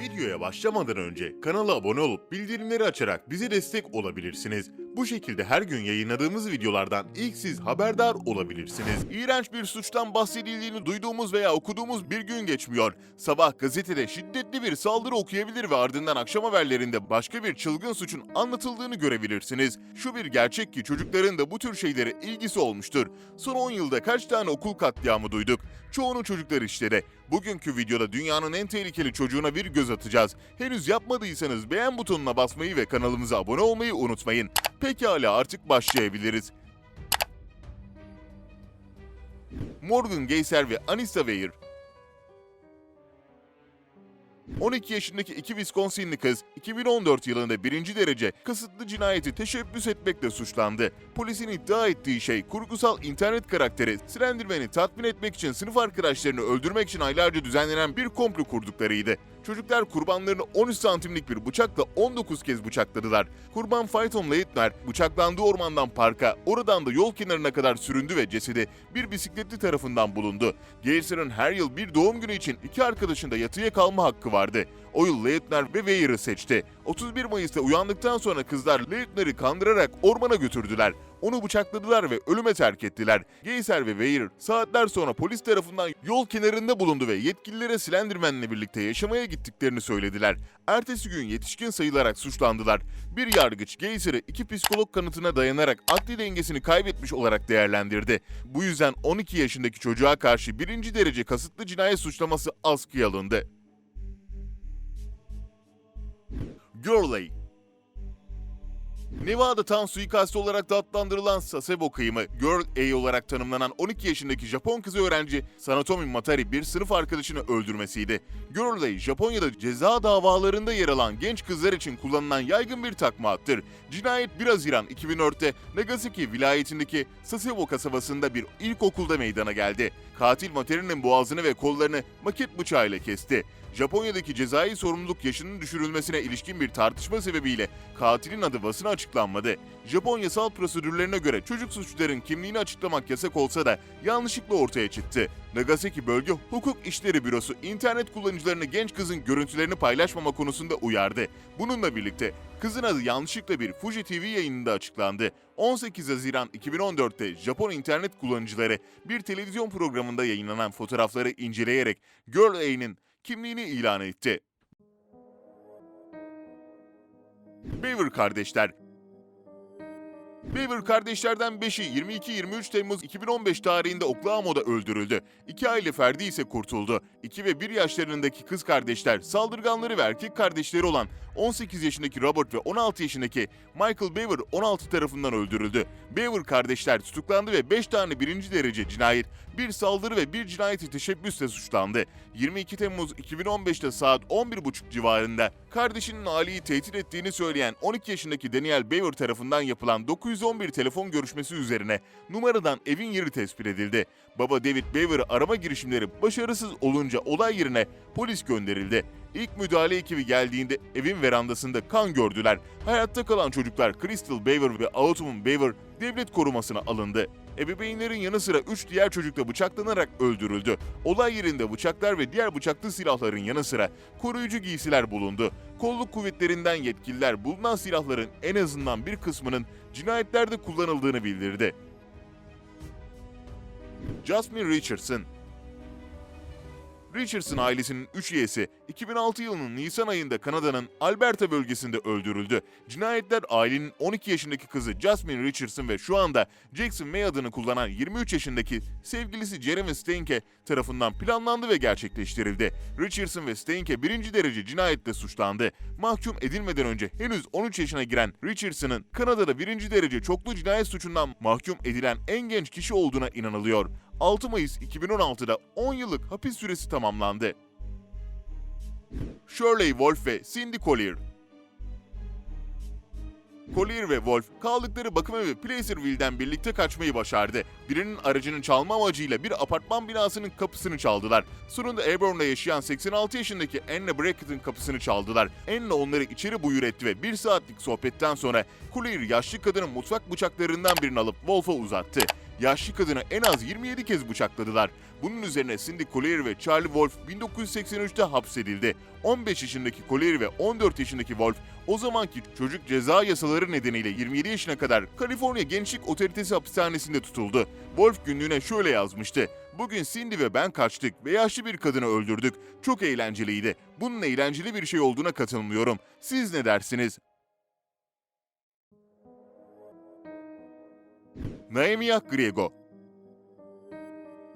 Videoya başlamadan önce kanala abone olup bildirimleri açarak bize destek olabilirsiniz. Bu şekilde her gün yayınladığımız videolardan ilk siz haberdar olabilirsiniz. İğrenç bir suçtan bahsedildiğini duyduğumuz veya okuduğumuz bir gün geçmiyor. Sabah gazetede şiddetli bir saldırı okuyabilir ve ardından akşam haberlerinde başka bir çılgın suçun anlatıldığını görebilirsiniz. Şu bir gerçek ki çocukların da bu tür şeylere ilgisi olmuştur. Son 10 yılda kaç tane okul katliamı duyduk? Çoğunu çocuklar işledi. Bugünkü videoda dünyanın en tehlikeli çocuğuna bir göz atacağız. Henüz yapmadıysanız beğen butonuna basmayı ve kanalımıza abone olmayı unutmayın. Pekala artık başlayabiliriz. Morgan Geyser ve Anissa Weir 12 yaşındaki iki Wisconsinli kız 2014 yılında birinci derece kasıtlı cinayeti teşebbüs etmekle suçlandı. Polisin iddia ettiği şey kurgusal internet karakteri Slenderman'i tatmin etmek için sınıf arkadaşlarını öldürmek için aylarca düzenlenen bir komplo kurduklarıydı. Çocuklar kurbanlarını 13 santimlik bir bıçakla 19 kez bıçakladılar. Kurban Phaeton Leitner bıçaklandığı ormandan parka, oradan da yol kenarına kadar süründü ve cesedi bir bisikletli tarafından bulundu. Geyser'ın her yıl bir doğum günü için iki arkadaşında yatıya kalma hakkı vardı. O yıl Leitner ve Weir'ı seçti. 31 Mayıs'ta uyandıktan sonra kızlar Leitner'i kandırarak ormana götürdüler. Onu bıçakladılar ve ölüme terk ettiler. Geyser ve Weir saatler sonra polis tarafından yol kenarında bulundu ve yetkililere Slenderman'le birlikte yaşamaya gittiklerini söylediler. Ertesi gün yetişkin sayılarak suçlandılar. Bir yargıç Geyser'i iki psikolog kanıtına dayanarak akli dengesini kaybetmiş olarak değerlendirdi. Bu yüzden 12 yaşındaki çocuğa karşı birinci derece kasıtlı cinayet suçlaması askıya alındı. Gurley Nevada Town suikastı olarak da adlandırılan Sasebo kıyımı, Girl A olarak tanımlanan 12 yaşındaki Japon kızı öğrenci Sanatomi Matari bir sınıf arkadaşını öldürmesiydi. Girl A, Japonya'da ceza davalarında yer alan genç kızlar için kullanılan yaygın bir takma addır. Cinayet 1 Haziran 2004'te Nagasaki vilayetindeki Sasebo kasabasında bir ilkokulda meydana geldi. Katil Matari'nin boğazını ve kollarını maket bıçağıyla kesti. Japonya'daki cezai sorumluluk yaşının düşürülmesine ilişkin bir tartışma sebebiyle katilin adı basına açıklanmadı. Japon yasal prosedürlerine göre çocuk suçluların kimliğini açıklamak yasak olsa da yanlışlıkla ortaya çıktı. Nagasaki Bölge Hukuk İşleri Bürosu internet kullanıcılarını genç kızın görüntülerini paylaşmama konusunda uyardı. Bununla birlikte kızın adı yanlışlıkla bir Fuji TV yayınında açıklandı. 18 Haziran 2014'te Japon internet kullanıcıları bir televizyon programında yayınlanan fotoğrafları inceleyerek Girl A'nın kimliğini ilan etti. Beaver kardeşler Beaver kardeşlerden 5'i 22-23 Temmuz 2015 tarihinde Oklahoma'da öldürüldü. İki aile ferdi ise kurtuldu. 2 ve 1 yaşlarındaki kız kardeşler saldırganları ve erkek kardeşleri olan 18 yaşındaki Robert ve 16 yaşındaki Michael Beaver 16 tarafından öldürüldü. Beaver kardeşler tutuklandı ve 5 tane birinci derece cinayet, bir saldırı ve bir cinayeti teşebbüsle suçlandı. 22 Temmuz 2015'te saat 11.30 civarında kardeşinin Ali'yi tehdit ettiğini söyleyen 12 yaşındaki Daniel Beaver tarafından yapılan 911 telefon görüşmesi üzerine numaradan evin yeri tespit edildi. Baba David Beaver'ı arama girişimleri başarısız olunca olay yerine polis gönderildi. İlk müdahale ekibi geldiğinde evin verandasında kan gördüler. Hayatta kalan çocuklar Crystal Beaver ve Autumn Beaver devlet korumasına alındı. Ebeveynlerin yanı sıra 3 diğer çocuk da bıçaklanarak öldürüldü. Olay yerinde bıçaklar ve diğer bıçaklı silahların yanı sıra koruyucu giysiler bulundu. Kolluk kuvvetlerinden yetkililer bulunan silahların en azından bir kısmının cinayetlerde kullanıldığını bildirdi. Jasmine Richardson Richardson ailesinin 3 üyesi 2006 yılının Nisan ayında Kanada'nın Alberta bölgesinde öldürüldü. Cinayetler ailenin 12 yaşındaki kızı Jasmine Richardson ve şu anda Jackson May adını kullanan 23 yaşındaki sevgilisi Jeremy Steinke tarafından planlandı ve gerçekleştirildi. Richardson ve Steinke birinci derece cinayetle suçlandı. Mahkum edilmeden önce henüz 13 yaşına giren Richardson'ın Kanada'da birinci derece çoklu cinayet suçundan mahkum edilen en genç kişi olduğuna inanılıyor. 6 Mayıs 2016'da 10 yıllık hapis süresi tamamlandı. Shirley Wolf ve Cindy Collier Collier ve Wolf kaldıkları bakım evi Placerville'den birlikte kaçmayı başardı. Birinin aracının çalma amacıyla bir apartman binasının kapısını çaldılar. Sonunda Airborne'da yaşayan 86 yaşındaki Anna Brackett'ın kapısını çaldılar. Anna onları içeri buyur etti ve bir saatlik sohbetten sonra Collier yaşlı kadının mutfak bıçaklarından birini alıp Wolf'a uzattı. Yaşlı kadını en az 27 kez bıçakladılar. Bunun üzerine Cindy Collier ve Charlie Wolf 1983'te hapsedildi. 15 yaşındaki Collier ve 14 yaşındaki Wolf o zamanki çocuk ceza yasaları nedeniyle 27 yaşına kadar Kaliforniya Gençlik Otoritesi hapishanesinde tutuldu. Wolf günlüğüne şöyle yazmıştı. Bugün Cindy ve ben kaçtık ve yaşlı bir kadını öldürdük. Çok eğlenceliydi. Bunun eğlenceli bir şey olduğuna katılmıyorum. Siz ne dersiniz? Naemiya Griego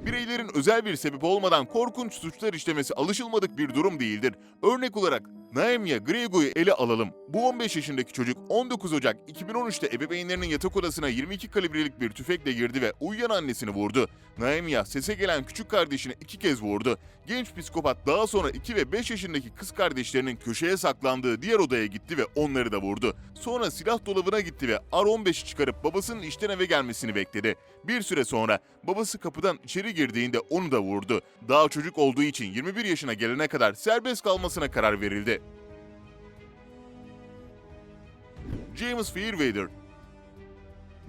Bireylerin özel bir sebep olmadan korkunç suçlar işlemesi alışılmadık bir durum değildir. Örnek olarak Naemiya Griego'yu ele alalım. Bu 15 yaşındaki çocuk 19 Ocak 2013'te ebeveynlerinin yatak odasına 22 kalibrelik bir tüfekle girdi ve uyuyan annesini vurdu. Naemiya sese gelen küçük kardeşini iki kez vurdu. Genç psikopat daha sonra 2 ve 5 yaşındaki kız kardeşlerinin köşeye saklandığı diğer odaya gitti ve onları da vurdu. Sonra silah dolabına gitti ve R-15'i çıkarıp babasının işten eve gelmesini bekledi. Bir süre sonra babası kapıdan içeri girdiğinde onu da vurdu. Daha çocuk olduğu için 21 yaşına gelene kadar serbest kalmasına karar verildi. James Fairweather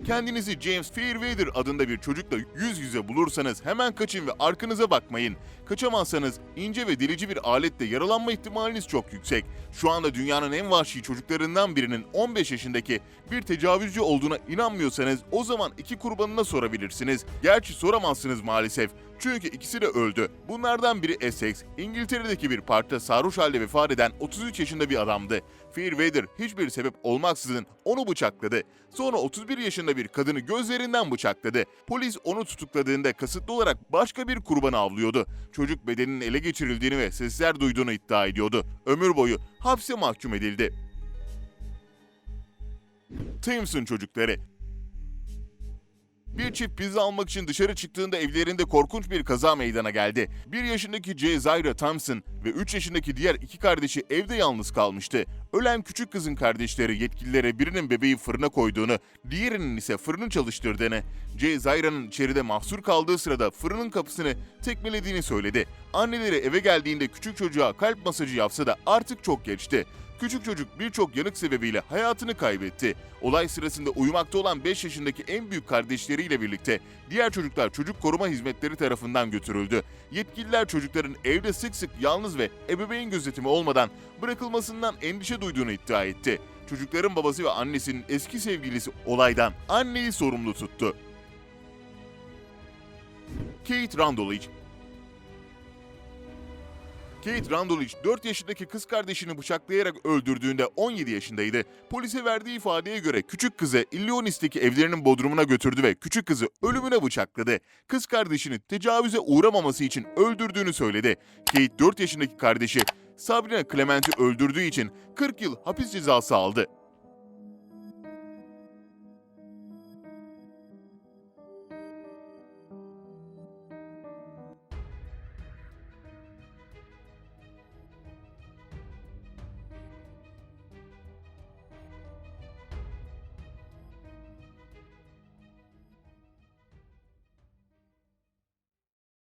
Kendinizi James Fairweather adında bir çocukla yüz yüze bulursanız hemen kaçın ve arkanıza bakmayın. Kaçamazsanız ince ve delici bir aletle yaralanma ihtimaliniz çok yüksek. Şu anda dünyanın en vahşi çocuklarından birinin 15 yaşındaki bir tecavüzcü olduğuna inanmıyorsanız o zaman iki kurbanına sorabilirsiniz. Gerçi soramazsınız maalesef. Çünkü ikisi de öldü. Bunlardan biri Essex, İngiltere'deki bir parkta sarhoş halde vefat eden 33 yaşında bir adamdı. Fairweather hiçbir sebep olmaksızın onu bıçakladı. Sonra 31 yaşında bir kadını gözlerinden bıçakladı. Polis onu tutukladığında kasıtlı olarak başka bir kurbanı avlıyordu. Çocuk bedeninin ele geçirildiğini ve sesler duyduğunu iddia ediyordu. Ömür boyu hapse mahkum edildi. Thames'ın çocukları bir çift pizza almak için dışarı çıktığında evlerinde korkunç bir kaza meydana geldi. 1 yaşındaki J. Thompson ve 3 yaşındaki diğer iki kardeşi evde yalnız kalmıştı. Ölen küçük kızın kardeşleri yetkililere birinin bebeği fırına koyduğunu, diğerinin ise fırını çalıştırdığını, J. İçeride mahsur kaldığı sırada fırının kapısını tekmelediğini söyledi. Anneleri eve geldiğinde küçük çocuğa kalp masajı yapsa da artık çok geçti. Küçük çocuk birçok yanık sebebiyle hayatını kaybetti. Olay sırasında uyumakta olan 5 yaşındaki en büyük kardeşleriyle birlikte diğer çocuklar çocuk koruma hizmetleri tarafından götürüldü. Yetkililer çocukların evde sık sık yalnız ve ebeveyn gözetimi olmadan bırakılmasından endişe duyduğunu iddia etti. Çocukların babası ve annesinin eski sevgilisi olaydan anneyi sorumlu tuttu. Kate Randolph Kate Randolph 4 yaşındaki kız kardeşini bıçaklayarak öldürdüğünde 17 yaşındaydı. Polise verdiği ifadeye göre küçük kızı Illinois'teki evlerinin bodrumuna götürdü ve küçük kızı ölümüne bıçakladı. Kız kardeşini tecavüze uğramaması için öldürdüğünü söyledi. Kate 4 yaşındaki kardeşi Sabrina Clement'i öldürdüğü için 40 yıl hapis cezası aldı.